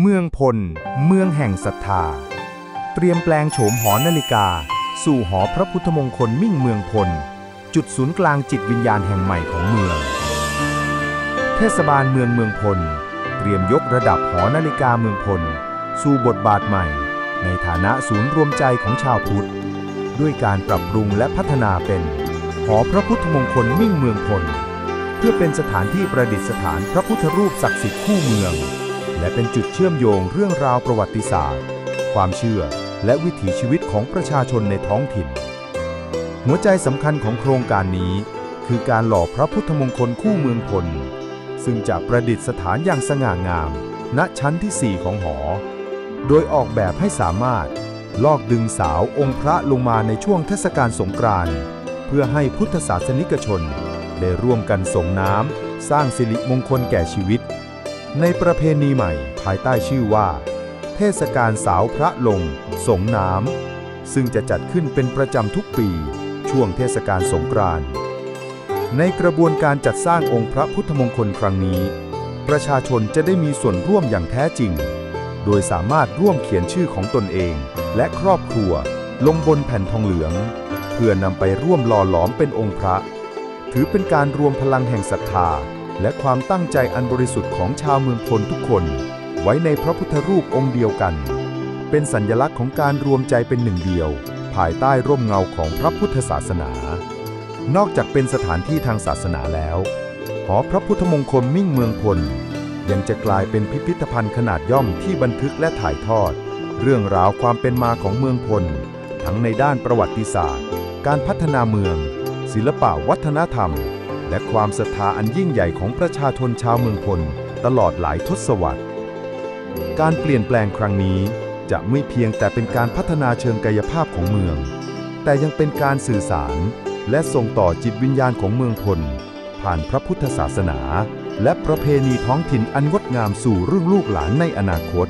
เมืองพล เมืองแห่งศรัทธา เตรียมแปลงโฉมหอนาฬิกา สู่หอพระพุทธมงคลมิ่งเมืองพล จุดศูนย์กลางจิตวิญญาณแห่งใหม่ของเมือง เทศบาลเมืองเมืองพล เตรียมยกระดับหอนาฬิกาเมืองพล สู่บทบาทใหม่ ในฐานะศูนย์รวมใจของชาวพุทธ ด้วยการปรับปรุงและพัฒนาเป็น หอพระพุทธมงคลมิ่งเมืองพล เพื่อเป็นสถานที่ประดิษฐานพระพุทธรูปศักดิ์สิทธิ์คู่เมือง และเป็นจุดเชื่อมโยงเรื่องราวประวัติศาสตร์ ความเชื่อและวิถีชีวิตของประชาชนในท้องถิ่น หัวใจสำคัญของโครงการนี้ คือการหล่อพระพุทธมงคลคู่เมืองพล ซึ่งจะประดิษฐานอย่างสง่างาม ณชั้นที่ 4 ของหอ โดยออกแบบให้สามารถลอกดึงสาวองค์พระลงมาในช่วงเทศกาลสงกรานต์ เพื่อให้พุทธศาสนิกชน ได้ร่วมกันส่งน้ำสร้างสิริมงคลแก่ชีวิต ในประเพณีใหม่ภายใต้ชื่อว่า เทศกาลสาวพระลง สงน้ำซึ่งจะจัดขึ้นเป็นประจำทุกปี ช่วงเทศกาลสงกรานต์ในกระบวนการจัดสร้างองค์พระพุทธมงคลครั้งนี้ ประชาชนจะได้มีส่วนร่วมอย่างแท้จริง โดยสามารถร่วมเขียนชื่อของตนเอง และครอบครัว ลงบนแผ่นทองเหลือง พื่อนำไปร่วมหล่อหลอมเป็นองค์พระ ถือเป็นการรวมพลังแห่งศรัทธา และความตั้งใจอันบริสุทธิ์ของชาวเมืองพลทุกคน ไว้ในพระพุทธรูปองค์เดียวกัน เป็นสัญญลักษณ์ของการรวมใจเป็นหนึ่งเดียว ภายใต้ร่มเงาของพระพุทธศาสนา นอกจากเป็นสถานที่ทางศาสนาแล้ว หอพระพุทธมงคลมิ่งเมืองพลยังจะกลายเป็นพิพิธภัณฑ์ขนาดย่อมที่บันทึกและถ่ายทอด เรื่องราวความเป็นมาของเมืองพล ทั้งในด้านประวัติศาสตร์ การพัฒนาเมือง ศิลปะวัฒนธรรม และความศรัทธาอันยิ่งใหญ่ของประชาชนชาวเมืองพลตลอดหลายทศวรรษ การเปลี่ยนแปลงครั้งนี้จะไม่เพียงแต่เป็นการพัฒนาเชิงกายภาพของเมือง แต่ยังเป็นการสื่อสาร และส่งต่อจิตวิญญาณของเมืองพล ผ่านพระพุทธศาสนา และประเพณีท้องถิ่นอันงดงามสู่รุ่นลูกหลานในอนาคต